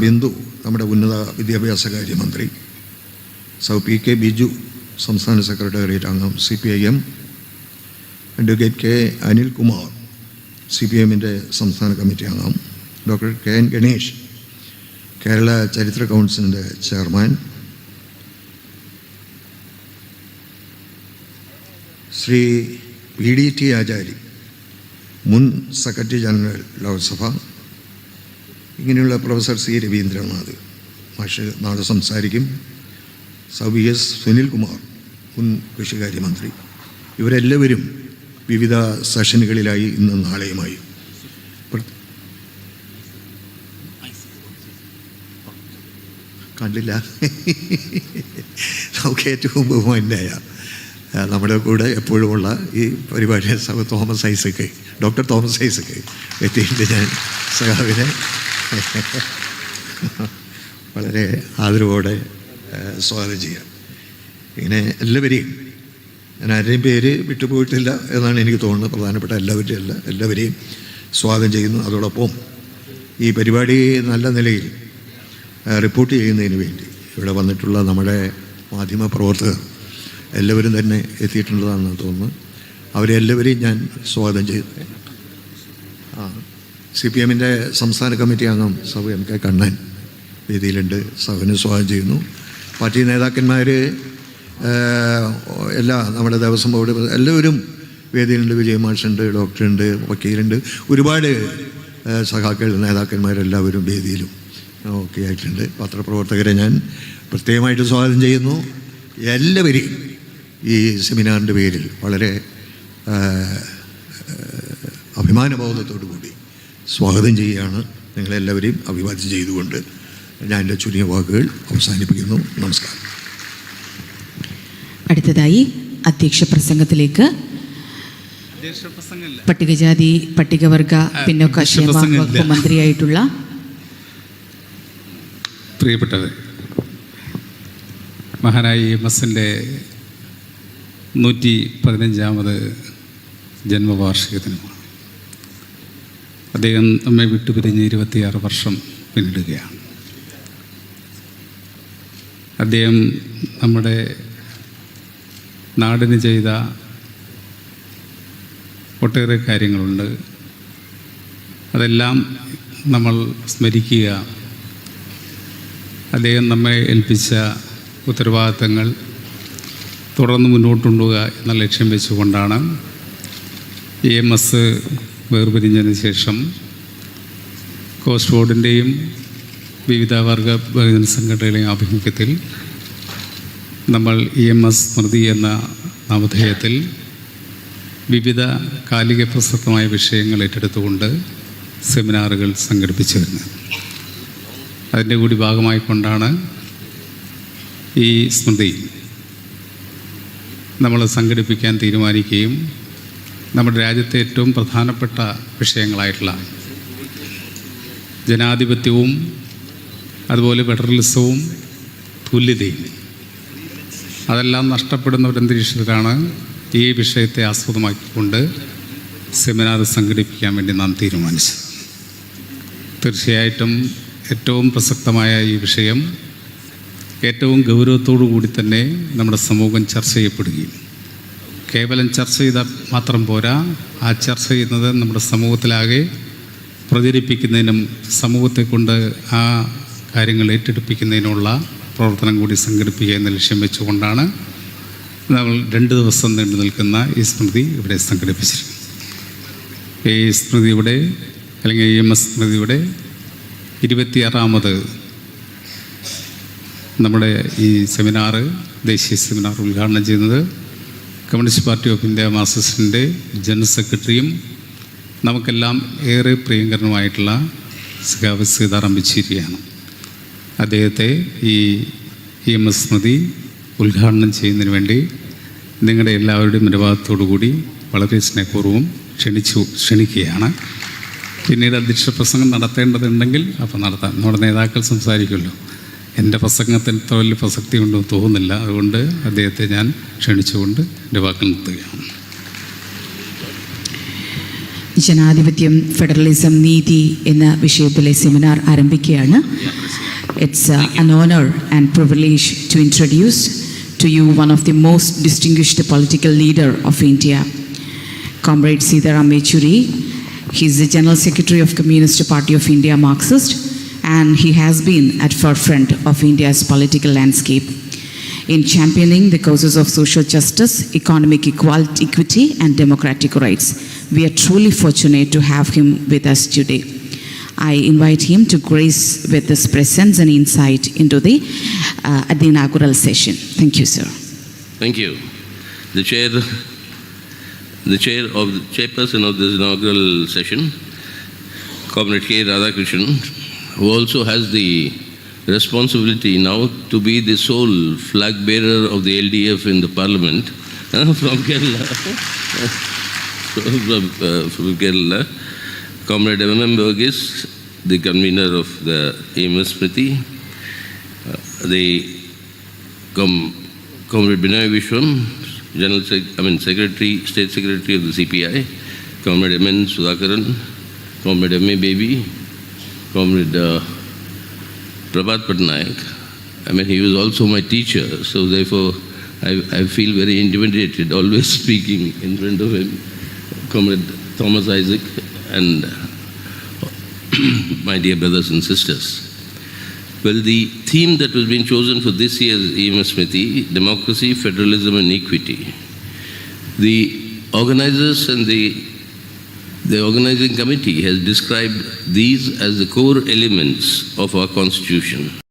ബിന്ദു നമ്മുടെ ഉന്നത വിദ്യാഭ്യാസ കാര്യമന്ത്രി സൗ പി കെ ബിജു സംസ്ഥാന സെക്രട്ടേറിയറ്റ് അംഗം C P I M. Advocate K Anilkumar C P എമ്മിന്റെ സംസ്ഥാന കമ്മിറ്റി അംഗം. Doctor K N Ganesh Kerala ചരിത്ര കൗൺസിലിന്റെ chairman. Shri P D T Achari മുൻ സെക്രട്ടറി ജനറൽ ലോക്സഭ. ഇങ്ങനെയുള്ള പ്രൊഫസർ സി രവീന്ദ്രനാഥ്. മാഷ് നാളെ സംസാരിക്കും. സൗ എസ് സുനിൽകുമാർ മുൻ കൃഷികാര്യമന്ത്രി. ഇവരെല്ലാവരും വിവിധ സെഷനുകളിലായി ഇന്ന് നാളെയുമായി. കണ്ടില്ല. നമുക്ക് ഏറ്റവും ബഹുമാനായ നമ്മുടെ കൂടെ എപ്പോഴുമുള്ള ഈ പരിപാടിയെ തോമസ് ഐസക്ക് ഡോക്ടർ തോമസ് ഐസക്ക് എത്തിയിട്ട് ഞാൻ സഖാവിനെ. വളരെ ആദരവോടെ സ്വാഗതം ചെയ്യാം. ഇങ്ങനെ എല്ലാവരെയും ഞാൻ ആരുടെയും പേര് വിട്ടുപോയിട്ടില്ല എന്നാണ് എനിക്ക് തോന്നുന്നത്. പ്രധാനപ്പെട്ട എല്ലാവരുടെയും അല്ല എല്ലാവരെയും സ്വാഗതം ചെയ്യുന്നു. അതോടൊപ്പം ഈ പരിപാടി നല്ല നിലയിൽ റിപ്പോർട്ട് ചെയ്യുന്നതിന് വേണ്ടി ഇവിടെ വന്നിട്ടുള്ള നമ്മുടെ മാധ്യമ പ്രവർത്തകർ എല്ലാവരും തന്നെ എത്തിയിട്ടുള്ളതാണെന്ന് തോന്നുന്നു. അവരെല്ലാവരെയും ഞാൻ സ്വാഗതം ചെയ്തു ആ സി പി എമ്മിന്റെ സംസ്ഥാന കമ്മിറ്റി അംഗം സഭ എം കെ കണ്ണൻ വേദിയിലുണ്ട്. സഭനെ സ്വാഗതം ചെയ്യുന്നു. പാർട്ടി നേതാക്കന്മാർ എല്ലാ നമ്മുടെ ദേവസ്വം ബോർഡ് എല്ലാവരും വേദിയിലുണ്ട്. വിജയമാഷുണ്ട് ഡോക്ടറുണ്ട് വക്കീലുണ്ട്. ഒരുപാട് സഖാക്കൾ നേതാക്കന്മാരെല്ലാവരും വേദിയിലും ഒക്കെ ആയിട്ടുണ്ട്. പത്രപ്രവർത്തകരെ ഞാൻ പ്രത്യേകമായിട്ട് സ്വാഗതം ചെയ്യുന്നു. എല്ലാവരെയും ഈ സെമിനാറിന്റെ പേരിൽ വളരെ അഭിമാനബോധത്തോടു കൂടി സ്വാഗതം ചെയ്യുകയാണ് നിങ്ങളെല്ലാവരെയും അഭിവാദ്യം ചെയ്തുകൊണ്ട് ഞാൻ എന്റെ ചുരുങ്ങിയ വാക്കുകൾ അവസാനിപ്പിക്കുന്നു. നമസ്കാരം. അടുത്തതായി അധ്യക്ഷ പ്രസംഗത്തിലേക്ക് പട്ടികജാതി പട്ടികവർഗ പിന്നോക്ക വകുപ്പ് മന്ത്രിയായിട്ടുള്ള പ്രിയപ്പെട്ടത് മഹാനായി എം എസിന്റെ നൂറ്റി പതിനഞ്ചാമത് ജന്മവാർഷിക ദിനമാണ്. അദ്ദേഹം നമ്മെ വിട്ടുപിരിഞ്ഞ് ഇരുപത്തിയാറ് വർഷം പിന്നിടുകയാണ്. അദ്ദേഹം നമ്മുടെ നാടിന് ചെയ്ത ഒട്ടേറെ കാര്യങ്ങളുണ്ട്. അതെല്ലാം നമ്മൾ സ്മരിക്കുക. അദ്ദേഹം നമ്മെ ഏൽപ്പിച്ച ഉത്തരവാദിത്തങ്ങൾ തുടർന്ന് മുന്നോട്ടുണ്ടുക എന്ന ലക്ഷ്യം വെച്ചുകൊണ്ടാണ് എം എസ് വേർപിരിഞ്ഞതിന് ശേഷം കോസ്റ്റ് ബോർഡിന്റെയും വിവിധ വർഗ ബഹുജന സംഘടനകളുടെയും ആഭിമുഖ്യത്തിൽ നമ്മൾ ഇ എം എസ് സ്മൃതി എന്ന നാമധേയത്തിൽ വിവിധ കാലിക പ്രസക്തമായ വിഷയങ്ങൾ ഏറ്റെടുത്തുകൊണ്ട് സെമിനാറുകൾ സംഘടിപ്പിച്ചു വരുന്നത്. അതിന്റെ കൂടി ഭാഗമായിക്കൊണ്ടാണ് ഈ സ്മൃതി നമ്മൾ സംഘടിപ്പിക്കാൻ തീരുമാനിക്കുകയും നമ്മുടെ രാജ്യത്തെ ഏറ്റവും പ്രധാനപ്പെട്ട വിഷയങ്ങളായിട്ടുള്ള ജനാധിപത്യവും അതുപോലെ ഫെഡറലിസവും തുല്യതയും. അതെല്ലാം നഷ്ടപ്പെടുന്ന ഒരു അന്തരീക്ഷത്തിലാണ് ഈ വിഷയത്തെ ആസ്പദമാക്കിക്കൊണ്ട് സെമിനാർ സംഘടിപ്പിക്കാൻ വേണ്ടി നാം തീരുമാനിച്ചത്. തീർച്ചയായിട്ടും ഏറ്റവും പ്രസക്തമായ ഈ വിഷയം ഏറ്റവും ഗൗരവത്തോടു കൂടി തന്നെ നമ്മുടെ സമൂഹം ചർച്ച ചെയ്യപ്പെടുകയും കേവലം ചർച്ച ചെയ്താൽ മാത്രം പോരാ. ആ ചർച്ച ചെയ്യുന്നത് നമ്മുടെ സമൂഹത്തിലാകെ പ്രചരിപ്പിക്കുന്നതിനും സമൂഹത്തെ കൊണ്ട് ആ കാര്യങ്ങൾ ഏറ്റെടുപ്പിക്കുന്നതിനുള്ള പ്രവർത്തനം കൂടി സംഘടിപ്പിക്കുക എന്ന ലക്ഷ്യം വെച്ചുകൊണ്ടാണ് നമ്മൾ രണ്ട് ദിവസം നീണ്ടു നിൽക്കുന്ന ഈ സ്മൃതി ഇവിടെ സംഘടിപ്പിച്ചിരിക്കുന്നത്. ഈ സ്മൃതിയുടെ അല്ലെങ്കിൽ ഈ എം എസ് സ്മൃതിയുടെ ഇരുപത്തിയാറാമത് നമ്മുടെ ഈ സെമിനാറ് ദേശീയ സെമിനാർ ഉദ്ഘാടനം ചെയ്യുന്നത് കമ്മ്യൂണിസ്റ്റ് പാർട്ടി ഓഫ് ഇന്ത്യ മാർസിസ്റ്റിന്റെ ജനറൽ സെക്രട്ടറിയും നമുക്കെല്ലാം ഏറെ പ്രിയങ്കരനുമായിട്ടുള്ള സഖാവ് സീതാറാം യെച്ചൂരിയാണ്. അദ്ദേഹത്തെ ഈ ഇ എം എസ് സ്മൃതി ഉദ്ഘാടനം ചെയ്യുന്നതിന് വേണ്ടി നിങ്ങളുടെ എല്ലാവരുടെയും അനുവാദത്തോടു കൂടി വളരെ സ്നേഹപൂർവം ക്ഷണിച്ചു ക്ഷണിക്കുകയാണ്. പിന്നീട് അധ്യക്ഷ പ്രസംഗം നടത്തേണ്ടതുണ്ടെങ്കിൽ അപ്പോൾ നടത്താം. നമ്മുടെ നേതാക്കൾ സംസാരിക്കുമല്ലോ. എന്റെ പ്രസംഗത്തിൽ ഇത്ര വലിയ പ്രസക്തി ഉണ്ടെന്ന് തോന്നുന്നില്ല. അതുകൊണ്ട് അദ്ദേഹത്തെ ഞാൻ ക്ഷണിച്ചുകൊണ്ട് എന്റെ വാക്കിൽ നിർത്തുകയാണ്. ജനാധിപത്യം ഫെഡറലിസം നീതി എന്ന വിഷയത്തിലെ സെമിനാർ ആരംഭിക്കുകയാണ്. It's an honour and privilege to introduce to you one of the most distinguished political leader of India comrade Sitaram Yechury he is the general secretary of Communist Party of India Marxist. And he has been at forefront of India's political landscape in championing the causes of social justice, economic equality, equity and democratic rights. We are truly fortunate to have him with us today. I invite him to grace with his presence and insight into the uh, at the inaugural session. Thank you, sir. Thank you. The chair, the chair of the chairperson of this inaugural session, Comrade K. Radhakrishnan, who also has the responsibility now to be the sole flag bearer of the LDF in the parliament from Kerala. from, uh, from Kerala. Comrade M.M. Burgess, the convener of the Amos Smriti, uh, the com- Comrade Binay Vishwam, General Sec- I mean Secretary, State Secretary of the CPI, Comrade M.N. Sudhakaran, Comrade M.A. Baby, Comrade uh, Prabhat Patnaik. I mean, he was also my teacher, so therefore I, I feel very intimidated always speaking in front of him. Comrade Thomas Isaac and my dear brothers and sisters. Well, the theme that was being chosen for this year's EMS Smriti, Democracy, Federalism and Equity. The organizers and the, the organizing committee has described these as the core elements of our constitution.